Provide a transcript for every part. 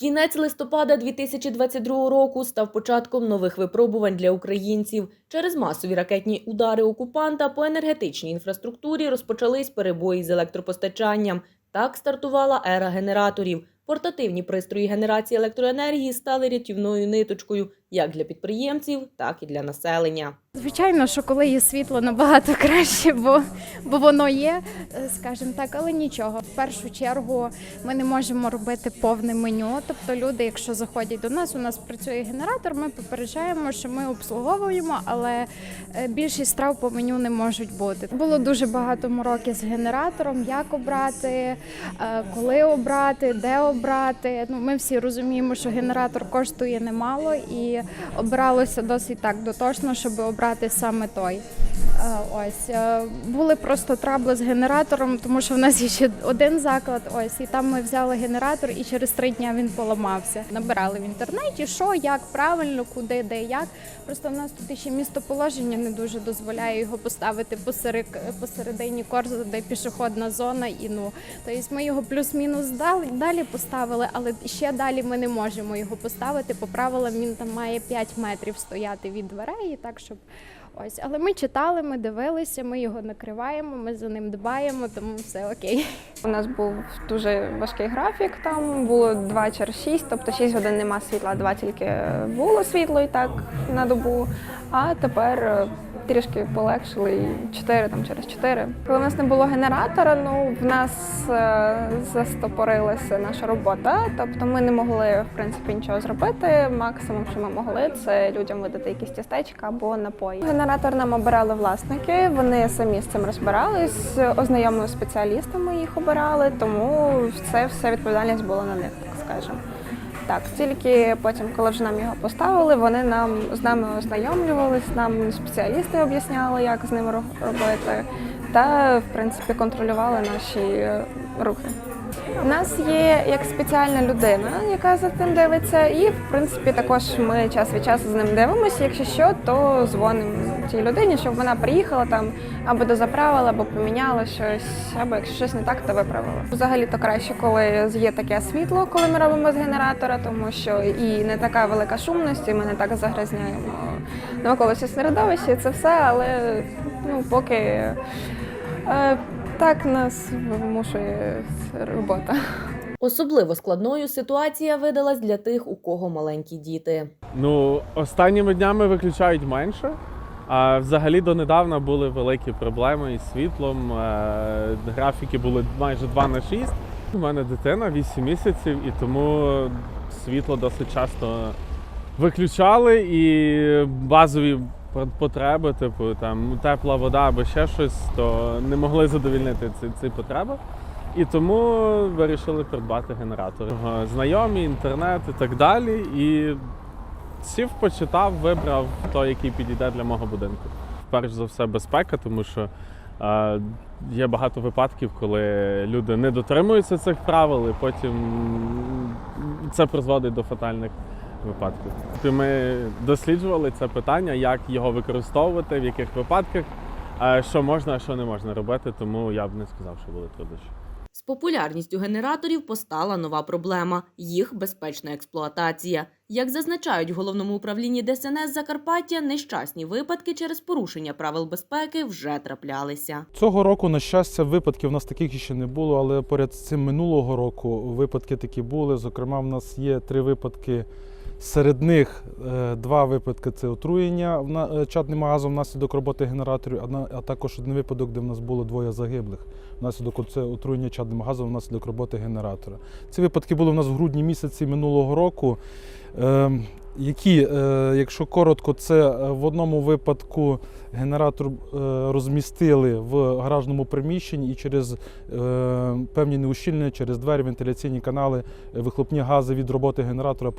Кінець листопада 2022 року став початком нових випробувань для українців. Через масові ракетні удари окупанта по енергетичній інфраструктурі розпочались перебої з електропостачанням. Так стартувала ера генераторів. Портативні пристрої генерації електроенергії стали рятівною ниточкою як для підприємців, так і для населення. Звичайно, що коли є світло набагато краще, бо, бо воно є, е, скажімо так, але нічого. В першу чергу ми не можемо робити повне меню. Тобто люди, якщо заходять до нас, у нас працює генератор, ми попереджаємо, що ми обслуговуємо, але е, більшість страв по меню не можуть бути. Було дуже багато мороки з генератором, як обрати, е, коли обрати, де обрати. Ну, ми всі розуміємо, що генератор коштує немало і обиралося досить так дотошно, щоб обрати саме той. Ось були просто трабли з генератором, тому що в нас є ще один заклад. Ось і там ми взяли генератор, і через три дні він поламався. Набирали в інтернеті, що як правильно, куди, де, як. Просто в нас тут ще містоположення не дуже дозволяє його поставити посеред, посередині корзу, де пішохідна зона. І ну тобто ми його плюс-мінус далі поставили, але ще далі ми не можемо його поставити. По правилам він там має 5 метрів стояти від дверей, так щоб. Ось, але ми читали, ми дивилися, ми його накриваємо, ми за ним дбаємо, тому все окей. У нас був дуже важкий графік. Там було 2 через 6, тобто 6 годин нема світла, 2 тільки було світло і так на добу. А тепер трішки полегшили і 4 там через 4. Коли в нас не було генератора, ну в нас е, застопорилася наша робота. Тобто ми не могли в принципі нічого зробити. Максимум, що ми могли, це людям видати якісь тістечка або напої. Генератор нам обирали власники. Вони самі з цим розбирались, ознайомили спеціалістами їх обирали, тому це все відповідальність була на них, так скажемо. Так, тільки потім, коли вже нам його поставили, вони нам з нами ознайомлювались, нам спеціалісти об'ясняли, як з ним робити, та в принципі контролювали наші е, рухи. У нас є як спеціальна людина, яка за цим дивиться, і в принципі також ми час від часу з ним дивимося. Якщо що, то дзвонимо цій людині, щоб вона приїхала там або дозаправила, або поміняла щось, або якщо щось не так, то виправила. Взагалі то краще, коли є таке світло, коли ми робимо з генератора, тому що і не така велика шумність, і ми не так загрязняємо навколишнє середовище, це все, але ну поки. Так нас вимушує робота. Особливо складною ситуація видалась для тих, у кого маленькі діти. Ну, останніми днями виключають менше. А взагалі донедавна були великі проблеми із світлом. Е, Графіки були майже 2 на 6. У мене дитина 8 місяців, і тому світло досить часто виключали і базові потреби, типу там тепла вода або ще щось, то не могли задовільнити ці, ці потреби. І тому вирішили придбати генератор. Знайомі, інтернет і так далі. І сів, почитав, вибрав той, який підійде для мого будинку. Перш за все, безпека, тому що е, є багато випадків, коли люди не дотримуються цих правил, і потім це призводить до фатальних випадків. Тобто Ми досліджували це питання, як його використовувати, в яких випадках, е, що можна, а що не можна робити, тому я б не сказав, що були труднощі. З популярністю генераторів постала нова проблема їх безпечна експлуатація. Як зазначають в головному управлінні ДСНС Закарпаття, нещасні випадки через порушення правил безпеки вже траплялися. Цього року, на щастя, випадків у нас таких ще не було, але поряд з цим минулого року випадки такі були. Зокрема, в нас є три випадки. Серед них е, два випадки це отруєння е, чадним газом внаслідок роботи генераторів, а також один випадок, де в нас було двоє загиблих внаслідок це отруєння чадним газом внаслідок роботи генератора. Ці випадки були в нас в грудні місяці минулого року. Які, е, якщо коротко, це е, в одному випадку генератор е, розмістили в гаражному приміщенні і через певні неущільнення, через двері, вентиляційні канали, вихлопні гази від роботи генератора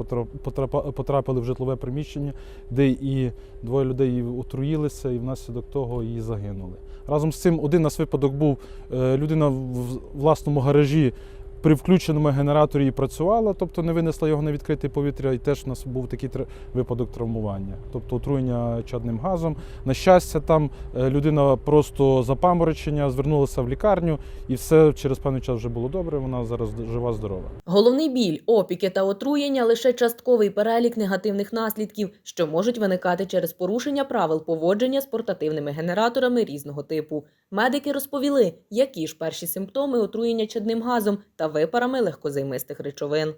потрапили в житлове приміщення, де і двоє людей отруїлися, і внаслідок того і загинули. Разом з цим один нас випадок був людина в власному гаражі при включеному генераторі і працювала, тобто не винесла його на відкрите повітря, і теж у нас був такий випадок травмування, тобто отруєння чадним газом. На щастя, там е, людина просто запаморочення, звернулася в лікарню, і все через певний час вже було добре. Вона зараз жива, здорова. Головний біль, опіки та отруєння лише частковий перелік негативних наслідків, що можуть виникати через порушення правил поводження з портативними генераторами різного типу. Медики розповіли, які ж перші симптоми отруєння чадним газом та випарами легкозаймистих речовин.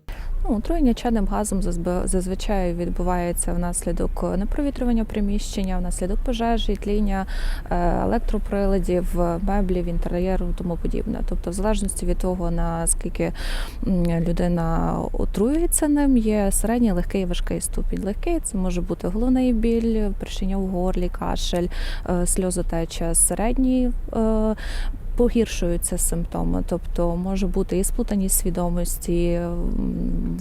Ну, отруєння чадним газом зазвичай відбувається внаслідок непровітрювання приміщення, внаслідок пожежі, тління е, електроприладів, меблів, інтер'єру тому подібне. Тобто, в залежності від того, наскільки людина отруюється ним, є середній, легкий і важкий ступінь. Легкий це може бути головний біль, першіння в горлі, кашель, е, сльозотеча. Середній е, погіршуються симптоми, тобто може бути і сплутаність свідомості,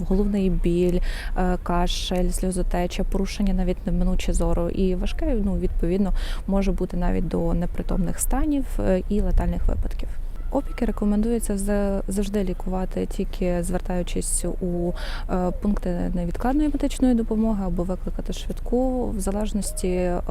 головний біль, е, кашель, сльозотеча, порушення навіть неминуче зору. І важке, ну відповідно, може бути навіть до непритомних станів е, і летальних випадків. Опіки рекомендується завжди лікувати, тільки звертаючись у е, пункти невідкладної медичної допомоги або викликати швидку, в залежності, е,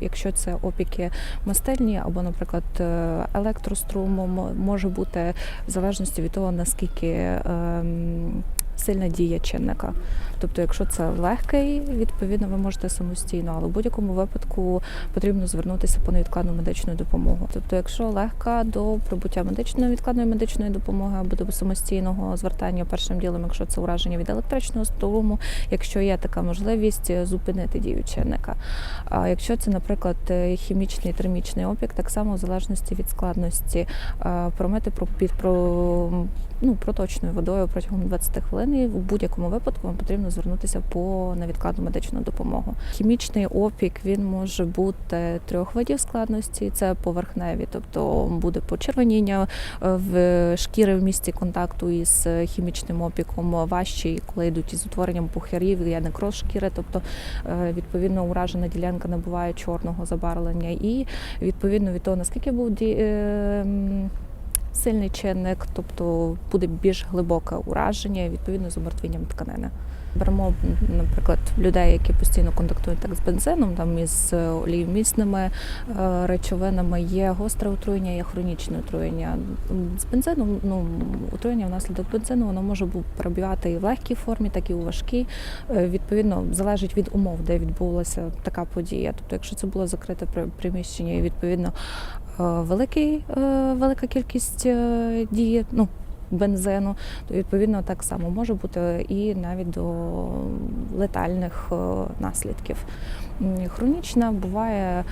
якщо це опіки мастильні або, наприклад, е, електрострумом, може бути в залежності від того, наскільки ем, сильна дія чинника. Тобто, якщо це легкий, відповідно, ви можете самостійно, але в будь-якому випадку потрібно звернутися по невідкладну медичну допомогу. Тобто, якщо легка до прибуття медичної відкладної медичної допомоги або до самостійного звертання першим ділом, якщо це ураження від електричного струму, якщо є така можливість зупинити дію чинника. А якщо це, наприклад, хімічний термічний опік, так само в залежності від складності промити про ну, проточною водою протягом 20 хвилин. І в будь-якому випадку вам потрібно звернутися по невідкладну медичну допомогу. Хімічний опік він може бути трьох видів складності. Це поверхневі, тобто буде почервоніння е, в шкіри в місці контакту із хімічним опіком, важчі, коли йдуть із утворенням пухарів, є некроз шкіри, тобто е, відповідно уражена ділянка набуває чорного забарвлення, і відповідно від того, наскільки був ді- е, сильний чинник, тобто буде більш глибоке ураження, відповідно з умертвінням тканини. Беремо, наприклад, людей, які постійно контактують так з бензином, там із е, оліємісними е, речовинами, є гостре отруєння, є хронічне отруєння. З бензином, ну отруєння внаслідок бензину, воно може бу- перебігати і в легкій формі, так і у важкій. Е, Відповідно, залежить від умов, де відбулася така подія. Тобто, якщо це було закрите при- приміщення, і відповідно великий, е, велика кількість е, дії, ну. Бензину, то відповідно так само може бути і навіть до летальних е, наслідків. Хронічна буває,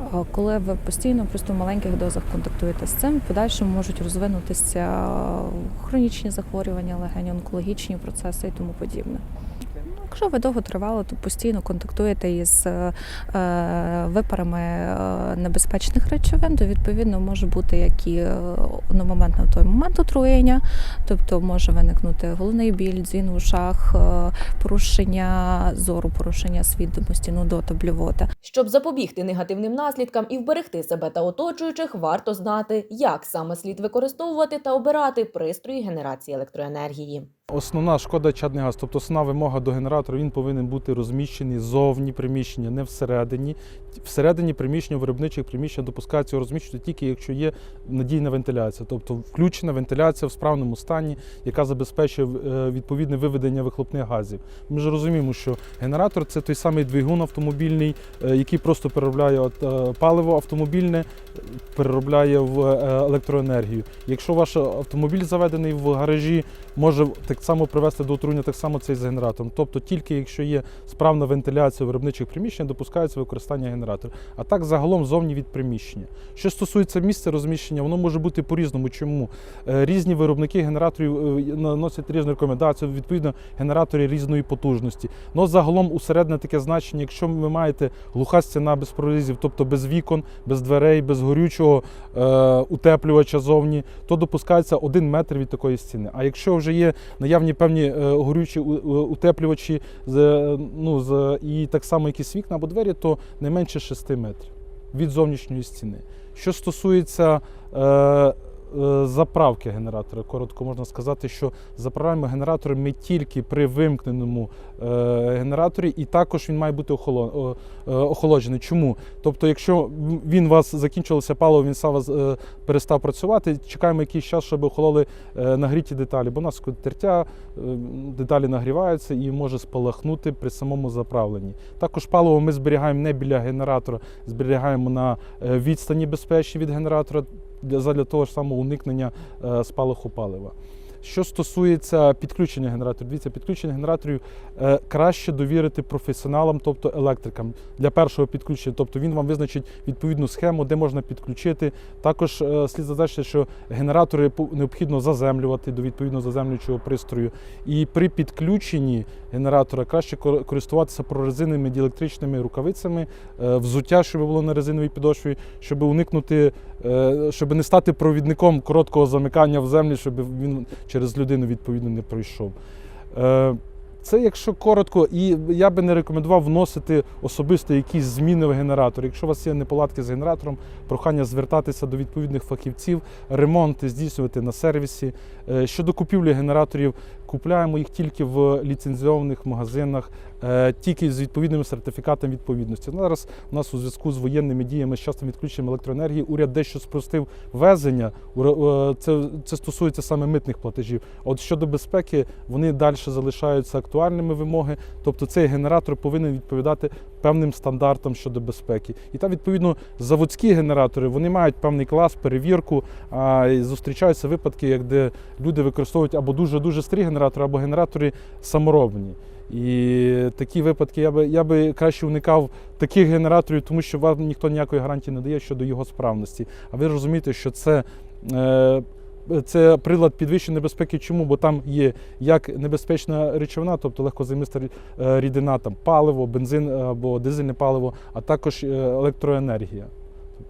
е, коли ви постійно просто в маленьких дозах контактуєте з цим, в подальшому можуть розвинутися хронічні захворювання, легені, онкологічні процеси і тому подібне. Ну, Якщо ви довго тривало, то постійно контактуєте із е, е, випарами е, небезпечних речовин, то відповідно може бути як і е, одномоментно в той момент отруєння, тобто може виникнути головний біль, дзвін в ушах, порушення зору, порушення свідомості, нудота, блювота. Щоб запобігти негативним наслідкам і вберегти себе та оточуючих, варто знати, як саме слід використовувати та обирати пристрої генерації електроенергії. Основна шкода чадний газ, тобто основна вимога до генератора, він повинен бути розміщений зовні приміщення, не всередині. Всередині приміщення, виробничих приміщень допускається розміщувати тільки якщо є надійна вентиляція, тобто включена вентиляція в справному стані, яка забезпечує е, відповідне виведення вихлопних газів. Ми ж розуміємо, що генератор це той самий двигун автомобільний, е, який просто переробляє е, паливо автомобільне, переробляє в електроенергію. Якщо ваш автомобіль заведений в гаражі, може так само привести до отруєння так само цей з генератором. Тобто тільки якщо є справна вентиляція виробничих приміщень, допускається використання генератора. А так загалом зовні від приміщення. Що стосується місця розміщення, воно може бути по-різному. Чому Е, різні виробники генераторів е, наносять різну рекомендацію, відповідно, генератори різної потужності. Ну загалом усередне таке значення, якщо ви маєте глуха стіна без прорізів, тобто без вікон, без дверей, без горючого е, утеплювача зовні, то допускається один метр від такої стіни. А якщо вже є наявні певні е, горючі утеплювачі з, е, ну, з, і так само якісь вікна або двері, то не менше 6 метрів від зовнішньої стіни. Що стосується е, заправки генератора. Коротко можна сказати, що заправляємо генератор ми тільки при вимкненому е, генераторі, і також він має бути е, охолоджений. Чому? Тобто, якщо він у вас закінчилося паливо, він сам вас е, перестав працювати, чекаємо якийсь час, щоб охололи е, нагріті деталі. Бо у нас тертя, е, деталі нагріваються і може спалахнути при самому заправленні. Також паливо ми зберігаємо не біля генератора, зберігаємо на е, відстані безпечній від генератора для, задля того ж самого уникнення е, спалаху палива. Що стосується підключення генераторів, дивіться, підключення генераторів е, краще довірити професіоналам, тобто електрикам для першого підключення. Тобто він вам визначить відповідну схему, де можна підключити. Також е, слід зазначити, що генератори необхідно заземлювати до відповідно заземлюючого пристрою. І при підключенні генератора краще користуватися прорезиненими діелектричними рукавицями, е, взуття, щоб було на резиновій підошві, щоб уникнути, щоб не стати провідником короткого замикання в землі, щоб він через людину відповідно не пройшов. Е, Це якщо коротко, і я би не рекомендував вносити особисто якісь зміни в генератор. Якщо у вас є неполадки з генератором, прохання звертатися до відповідних фахівців, ремонти здійснювати на сервісі. Е, Щодо купівлі генераторів, купляємо їх тільки в ліцензіованих магазинах, е, тільки з відповідними сертифікатами відповідності. Зараз у нас у зв'язку з воєнними діями з частим відключенням електроенергії уряд дещо спростив везення. Е, Це, це стосується саме митних платежів. От щодо безпеки, вони далі залишаються актуальними вимоги. Тобто цей генератор повинен відповідати певним стандартам щодо безпеки. І там, відповідно, заводські генератори вони мають певний клас, перевірку. А зустрічаються випадки, як де люди використовують або дуже дуже старі генератори, або генератори саморобні. І такі випадки я би я би краще уникав таких генераторів, тому що вам ніхто ніякої гарантії не дає щодо його справності. А ви розумієте, що це. Е, це прилад підвищеної небезпеки. Чому? Бо там є як небезпечна речовина, тобто легкозаймиста е, рідина, там паливо, бензин або дизельне паливо, а також е, електроенергія.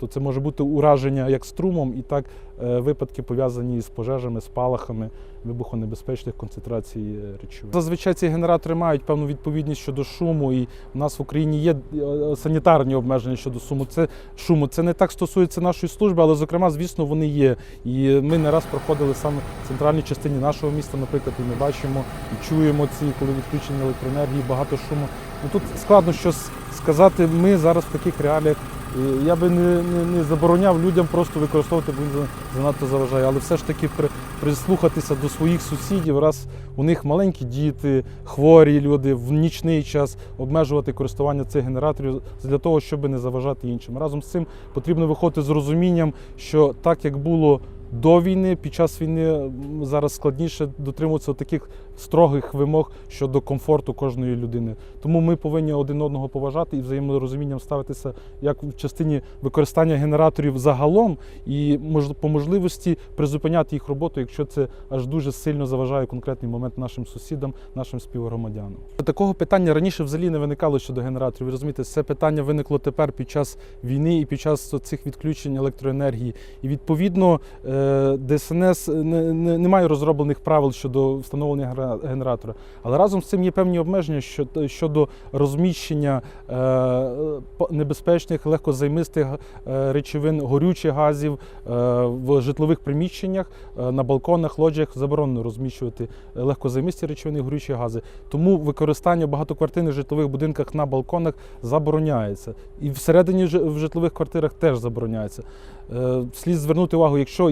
Тобто це може бути ураження як струмом, і так е, випадки пов'язані з пожежами, спалахами вибухонебезпечних концентрацій е, речовин. Зазвичай ці генератори мають певну відповідність щодо шуму, і в нас в Україні є е, санітарні обмеження щодо шуму. Це шуму. Це не так стосується нашої служби, але зокрема, звісно, вони є. І ми не раз проходили саме в центральній частині нашого міста, наприклад, і ми бачимо і чуємо ці, коли відключення електроенергії, багато шуму. Ну тут складно щось сказати. Ми зараз в таких реаліях. І Я би не, не, не забороняв людям просто використовувати, бо він занадто заважає. Але все ж таки при, прислухатися до своїх сусідів, раз у них маленькі діти, хворі люди в нічний час обмежувати користування цих генераторів для того, щоб не заважати іншим. Разом з цим потрібно виходити з розумінням, що так як було до війни, під час війни зараз складніше дотримуватися таких строгих вимог щодо комфорту кожної людини. Тому ми повинні один одного поважати і взаєморозумінням ставитися як в частині використання генераторів загалом, і по можливості призупиняти їх роботу, якщо це аж дуже сильно заважає конкретний момент нашим сусідам, нашим співгромадянам. Такого питання раніше взагалі не виникало щодо генераторів. Ви розумієте, це питання виникло тепер під час війни і під час цих відключень електроенергії. І відповідно е, ДСНС не, має розроблених правил щодо встановлення генератора. Але разом з цим є певні обмеження щодо, розміщення е, небезпечних легкозаймистих е, речовин, горючих газів е, в житлових приміщеннях, на балконах, лоджіях заборонено розміщувати легкозаймисті речовини, горючі гази. Тому використання багатоквартирних житлових будинках на балконах забороняється. І всередині в житлових квартирах теж забороняється. Е, Слід звернути увагу, якщо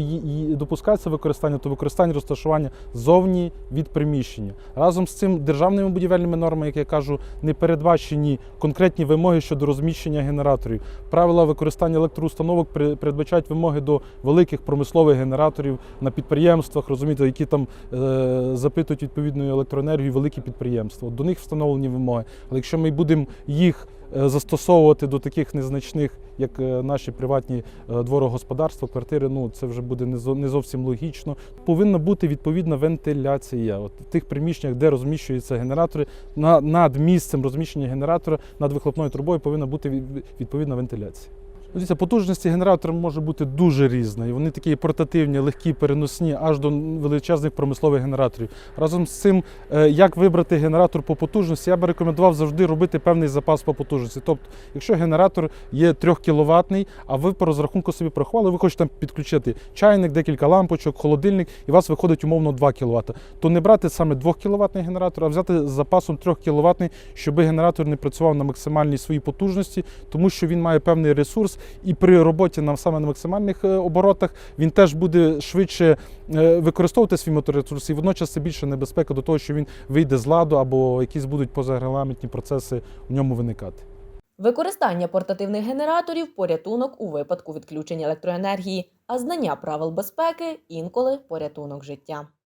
допускається використання, то використання розташування зовні від приміщення. Разом з цим державними будівельними нормами, як я кажу, не передбачені конкретні вимоги щодо розміщення генераторів. Правила використання електроустановок передбачають вимоги до великих промислових генераторів на підприємствах, розумієте, які там е, запитують відповідну електроенергію, великі підприємства. До них встановлені вимоги. Але якщо ми будемо їх застосовувати до таких незначних, як е, наші приватні е, дворогосподарства, квартири, ну це вже буде не зо- не зовсім логічно. Повинна бути відповідна вентиляція. От в тих приміщеннях, де розміщуються генератори, на, над місцем розміщення генератора, над вихлопною трубою повинна бути відповідна вентиляція. Ну, Дивіться, потужності генератора може бути дуже різна. Вони такі портативні, легкі, переносні, аж до величезних промислових генераторів. Разом з цим, е, як вибрати генератор по потужності, я би рекомендував завжди робити певний запас по потужності. Тобто, якщо генератор є 3 кВт, а ви по розрахунку собі порахували, ви хочете там підключити чайник, декілька лампочок, холодильник, і у вас виходить умовно 2 кВт, то не брати саме 2 кВт генератор, а взяти з запасом 3 кВт, щоб генератор не працював на максимальній своїй потужності, тому що він має певний ресурс, і при роботі на саме на максимальних е, оборотах він теж буде швидше е, використовувати свій моторесурс, і водночас це більше небезпека до того, що він вийде з ладу або якісь будуть позарегламентні процеси в ньому виникати. Використання портативних генераторів порятунок у випадку відключення електроенергії, а знання правил безпеки інколи порятунок життя.